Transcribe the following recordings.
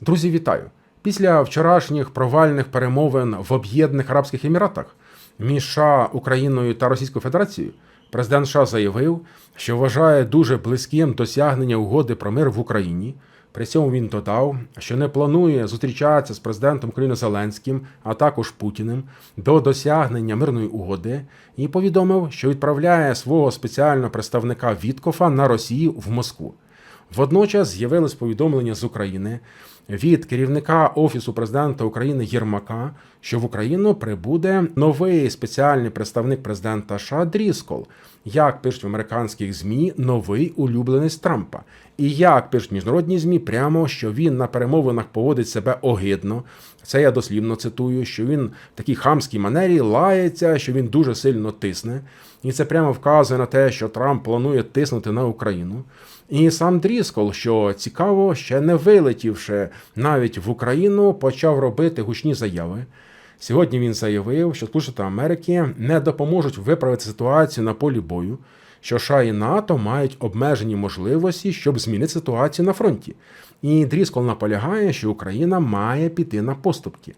Друзі, вітаю! Після вчорашніх провальних перемовин в Об'єднаних Арабських Еміратах між США, Україною та Російською Федерацією президент США заявив, що вважає дуже близьким досягнення угоди про мир в Україні. При цьому він додав, що не планує зустрічатися з президентом України Зеленським, а також Путіним до досягнення мирної угоди, і повідомив, що відправляє свого спеціального представника Віткофа на Росію в Москву. Водночас з'явилось повідомлення з України від керівника Офісу президента України Єрмака, що в Україну прибуде новий спеціальний представник президента США Дріскол, як пишуть в американських ЗМІ, новий улюбленець Трампа. І як пишуть міжнародні ЗМІ, прямо що він на перемовинах поводить себе огидно. Це я дослівно цитую, що він в такій хамській манері лається, що він дуже сильно тисне. І це прямо вказує на те, що Трамп планує тиснути на Україну. І сам Дріскол, що цікаво, ще не вилетівши навіть в Україну, почав робити гучні заяви. Сьогодні він заявив, що Сполучені Америки не допоможуть виправити ситуацію на полі бою, що США і НАТО мають обмежені можливості, щоб змінити ситуацію на фронті. І Дріскол наполягає, що Україна має піти на поступки.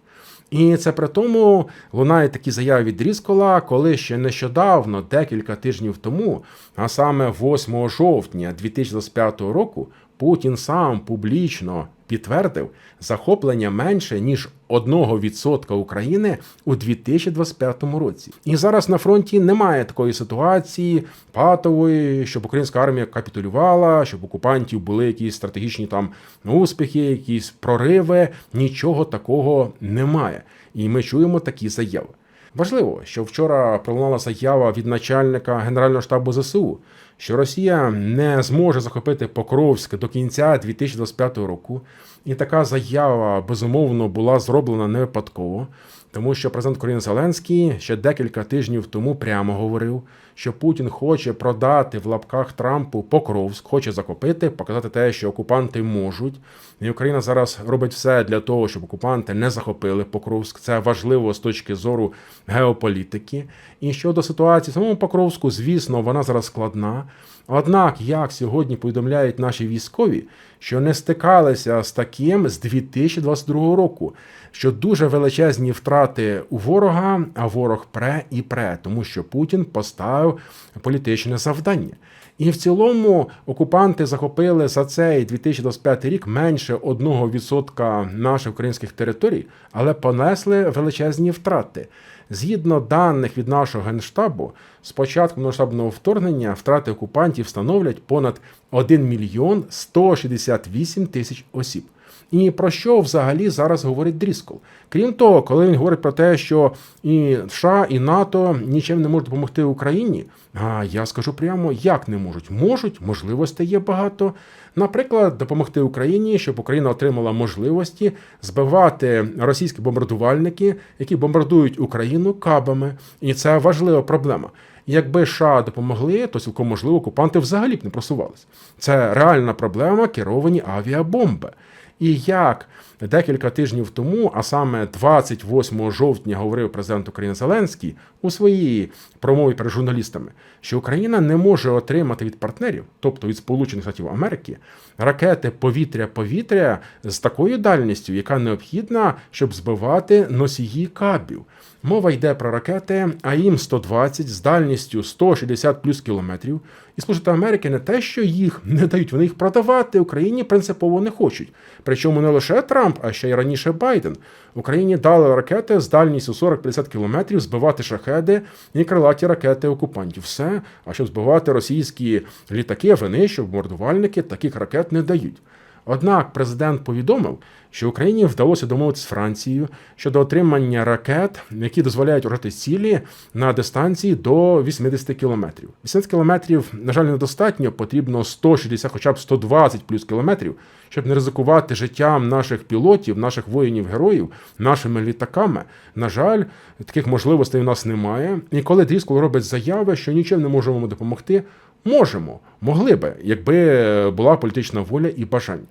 І це при тому лунають такі заяви від Дріскола, коли ще нещодавно, декілька тижнів тому, а саме 8 жовтня 2025 року, Путін сам публічно підтвердив захоплення менше ніж 1% України у 2025 році. І зараз на фронті немає такої ситуації патової, щоб українська армія капітулювала, щоб окупантів були якісь стратегічні там успіхи, якісь прориви. Нічого такого немає. І ми чуємо такі заяви. Важливо, що вчора пролунала заява від начальника Генерального штабу ЗСУ, що Росія не зможе захопити Покровськ до кінця 2025 року. І така заява безумовно була зроблена не випадково, тому що президент України Зеленський ще декілька тижнів тому прямо говорив, що Путін хоче продати в лапках Трампу Покровськ, хоче захопити, показати те, що окупанти можуть. І Україна зараз робить все для того, щоб окупанти не захопили Покровськ. Це важливо з точки зору геополітики. І щодо ситуації в самому Покровську, звісно, вона зараз складна. Однак, як сьогодні повідомляють наші військові, що не стикалися з таким з 2022 року, що дуже величезні втрати у ворога, а ворог пре і пре, тому що Путін поставив політичне завдання. І в цілому окупанти захопили за цей 2025 рік менше 1% наших українських територій, але понесли величезні втрати. Згідно даних від нашого генштабу, з початку масштабного вторгнення втрати окупантів становлять понад 1 мільйон 168 тисяч осіб. І про що взагалі зараз говорить Дріскол? Крім того, коли він говорить про те, що і США, і НАТО нічим не можуть допомогти Україні, а я скажу прямо, як не можуть. Можуть, можливостей є багато. Наприклад, допомогти Україні, щоб Україна отримала можливості збивати російські бомбардувальники, які бомбардують Україну кабами. І це важлива проблема. Якби США допомогли, то цілком можливо окупанти взагалі б не просувались. Це реальна проблема керовані авіабомби. І як декілька тижнів тому, а саме 28 жовтня, говорив президент України Зеленський у своїй промові перед журналістами, що Україна не може отримати від партнерів, тобто від Сполучених Штатів Америки, ракети повітря-повітря з такою дальністю, яка необхідна, щоб збивати носії кабів. Мова йде про ракети АІМ-120 з дальністю 160 плюс кілометрів. І Сполучені Америки не те, що їх не дають, вони їх продавати Україні принципово не хочуть. Причому не лише Трамп, а ще й раніше Байден. Україні дали ракети з дальністю 40-50 кілометрів, збивати шахеди і крилаті ракети окупантів. Все, а щоб збивати російські літаки, винищувачі, мордувальники таких ракет не дають. Однак президент повідомив, що Україні вдалося домовитися з Францією щодо отримання ракет, які дозволяють уражати цілі на дистанції до 80 кілометрів. 80 кілометрів, на жаль, недостатньо, потрібно 160, хоча б 120 плюс кілометрів, щоб не ризикувати життям наших пілотів, наших воїнів-героїв, нашими літаками. На жаль, таких можливостей у нас немає. І коли Дріскол робить заяви, що нічим не можемо допомогти, можемо, могли би, якби була політична воля і бажання.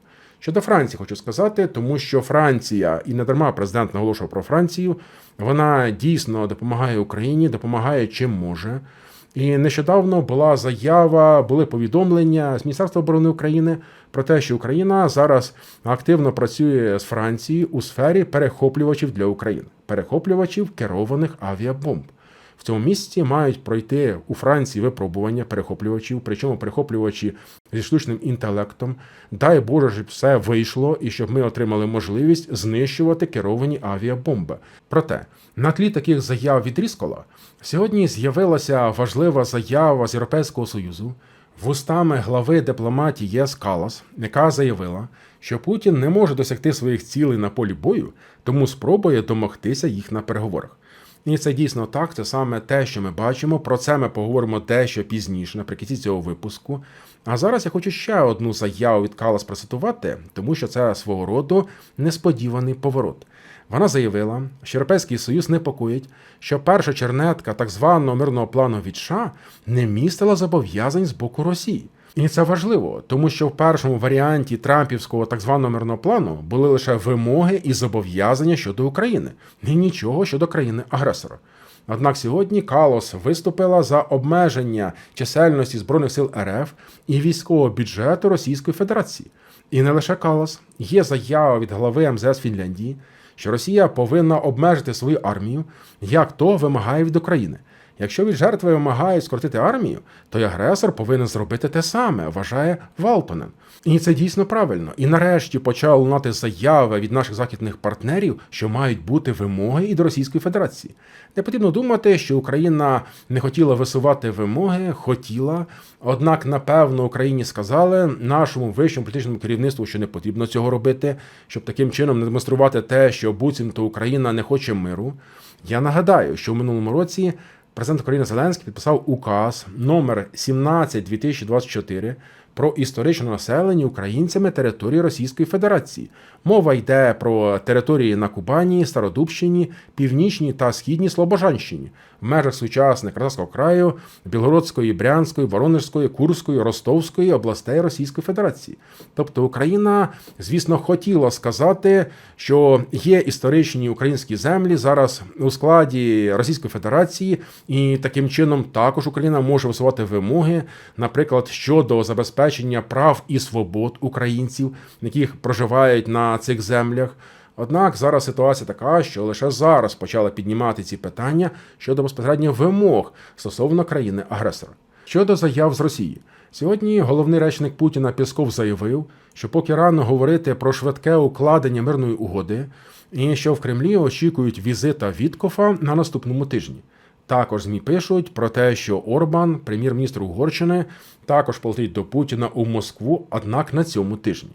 Щодо Франції, хочу сказати, тому що Франція, і не дарма президент наголошував про Францію, вона дійсно допомагає Україні, допомагає чим може. І нещодавно була заява, були повідомлення з Міністерства оборони України про те, що Україна зараз активно працює з Францією у сфері перехоплювачів для України, перехоплювачів керованих авіабомб. В цьому місці мають пройти у Франції випробування перехоплювачів, причому перехоплювачі зі штучним інтелектом. Дай Боже, щоб все вийшло і щоб ми отримали можливість знищувати керовані авіабомби. Проте на тлі таких заяв від Ріскола сьогодні з'явилася важлива заява з Європейського союзу вустами глави дипломатії ЄС Калас, яка заявила, що Путін не може досягти своїх цілей на полі бою, тому спробує домогтися їх на переговорах. І це дійсно так, це саме те, що ми бачимо. Про це ми поговоримо дещо пізніше, наприкінці цього випуску. А зараз я хочу ще одну заяву від Калас процитувати, тому що це свого роду несподіваний поворот. Вона заявила, що Європейський Союз непокоїть, що перша чернетка так званого мирного плану від США не містила зобов'язань з боку Росії. І це важливо, тому що в першому варіанті Трампівського так званого мирного плану були лише вимоги і зобов'язання щодо України, і нічого щодо країни-агресора. Однак сьогодні Калос виступила за обмеження чисельності збройних сил РФ і військового бюджету Російської Федерації. І не лише Калос, є заява від глави МЗС Фінляндії, що Росія повинна обмежити свою армію, як то вимагає від України. Якщо від жертви вимагають скоротити армію, то й агресор повинен зробити те саме, вважає Валтонен. І це дійсно правильно. І нарешті почали лунати заяви від наших західних партнерів, що мають бути вимоги і до Російської Федерації. Не потрібно думати, що Україна не хотіла висувати вимоги, хотіла. Однак, напевно, Україні сказали нашому вищому політичному керівництву, що не потрібно цього робити, щоб таким чином не демонструвати те, що буцімто Україна не хоче миру. Я нагадаю, що в минулому році. Президент України Зеленський підписав указ номер 17 2024 про історичне населення українцями території Російської Федерації. Мова йде про території на Кубані, Стародубщині, Північній та Східній Слобожанщині в межах сучасних Краснодарського краю, Білгородської, Брянської, Воронежської, Курської, Ростовської областей Російської Федерації. Тобто Україна, звісно, хотіла сказати, що є історичні українські землі зараз у складі Російської Федерації, і таким чином також Україна може висувати вимоги, наприклад, щодо забезпечення прав і свобод українців, яких проживають на цих землях. Однак зараз ситуація така, що лише зараз почали піднімати ці питання щодо безпосередньо вимог стосовно країни-агресора. Щодо заяв з Росії, сьогодні головний речник Путіна Пісков заявив, що поки рано говорити про швидке укладення мирної угоди, і що в Кремлі очікують візита Віткофа на наступному тижні. Також ЗМІ пишуть про те, що Орбан, прем'єр-міністр Угорщини, також полетить до Путіна у Москву, однак на цьому тижні.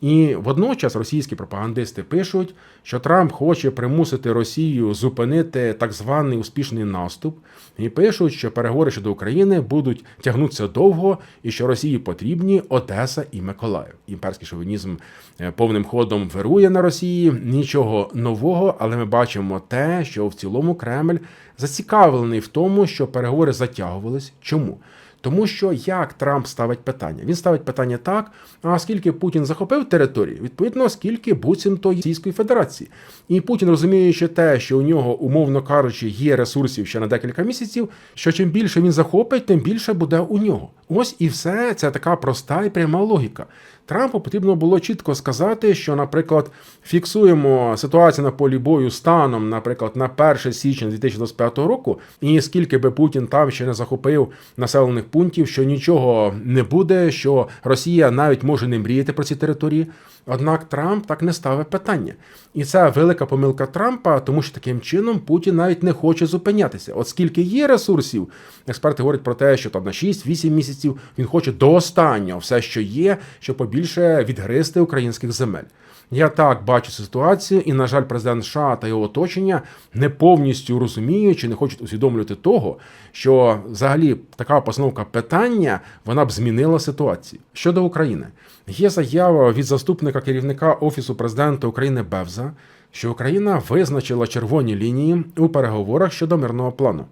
І водночас російські пропагандисти пишуть, що Трамп хоче примусити Росію зупинити так званий успішний наступ, і пишуть, що переговори щодо України будуть тягнутися довго, і що Росії потрібні Одеса і Миколаїв. Імперський шовінізм е, повним ходом вирує на Росії. Нічого нового, але ми бачимо те, що в цілому Кремль зацікавлений в тому, що переговори затягувались. Чому? Тому що як Трамп ставить питання? Він ставить питання так: а скільки Путін захопив території, відповідно, скільки буцімто Російської Федерації. І Путін, розуміючи те, що у нього, умовно кажучи, є ресурсів ще на декілька місяців, що чим більше він захопить, тим більше буде у нього. Ось і все це така проста і пряма логіка. Трампу потрібно було чітко сказати, що, наприклад, фіксуємо ситуацію на полі бою станом, наприклад, на 1 січня 2025 року, і скільки би Путін там ще не захопив населених пунктів, що нічого не буде, що Росія навіть може не мріяти про ці території. Однак Трамп так не ставить питання. І це велика помилка Трампа, тому що таким чином Путін навіть не хоче зупинятися. От скільки є ресурсів, експерти говорять про те, що там на 6-8 місяців він хоче до останнього все, що є, щоб побільше відгризти українських земель. Я так бачу ситуацію, і, на жаль, президент США та його оточення не повністю розуміють чи не хочуть усвідомлювати того, що взагалі така постановка питання вона б змінила ситуацію щодо України. Є заява від заступника керівника Офісу президента України Бевза, що Україна визначила червоні лінії у переговорах щодо мирного плану.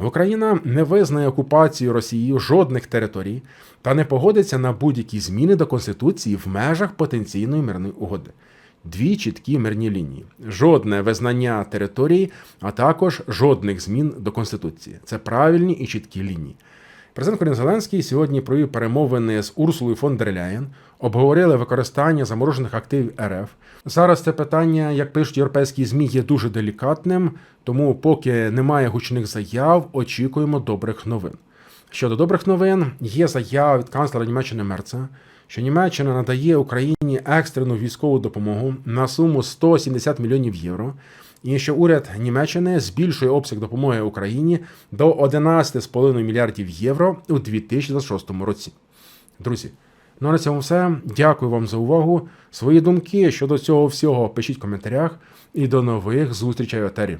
Україна не визнає окупацію Росією жодних територій та не погодиться на будь-які зміни до Конституції в межах потенційної мирної угоди. дві чіткі мирні лінії: жодне визнання території, а також жодних змін до конституції. Це правильні і чіткі лінії. Президент Колін Зеленський сьогодні провів перемовини з Урсулою фон дер Ляєн, обговорили використання заморожених активів РФ. Зараз це питання, як пишуть європейські змі, є дуже делікатним, тому поки немає гучних заяв, очікуємо добрих новин. Щодо добрих новин, є заява від канцлера Німеччини Мерца, що Німеччина надає Україні екстрену військову допомогу на суму 170 мільйонів євро, і що уряд Німеччини збільшує обсяг допомоги Україні до 11,5 мільярдів євро у 2026 році. Друзі, ну на цьому все. Дякую вам за увагу. Свої думки щодо цього всього пишіть в коментарях і до нових зустрічей в етері.